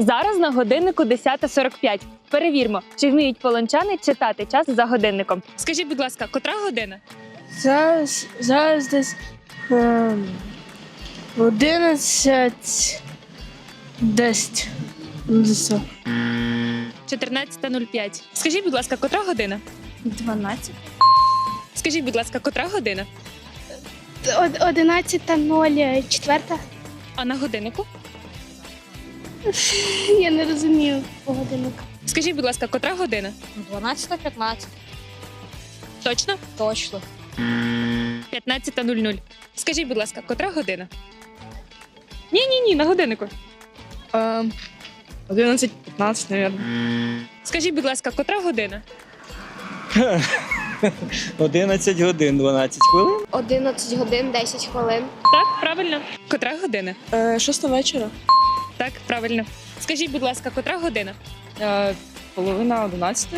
Зараз на годиннику 10.45. Перевірмо, чи вміють полончани читати час за годинником. Скажіть, будь ласка, котра година? Зараз, зараз десь ем, 11, 10. Ну, десь 14.05. Скажіть, будь ласка, котра година? 12. Скажіть, будь ласка, котра година? 11.04. А на годиннику? Я не розумію по годиннику. Скажіть, будь ласка, котра година? 12-15. Точно? Точно. 15.00. Скажіть, будь ласка, котра година? Ні, ні, ні, на годиннику. 11, 15, мабуть. Скажіть, будь ласка, котра година? 11 годин 12 хвилин. 11 годин 10 хвилин. Так, правильно. Котра година? Е, Шоста вечора. Так, правильно. Скажіть, будь ласка, котра година? Е, Половина 11.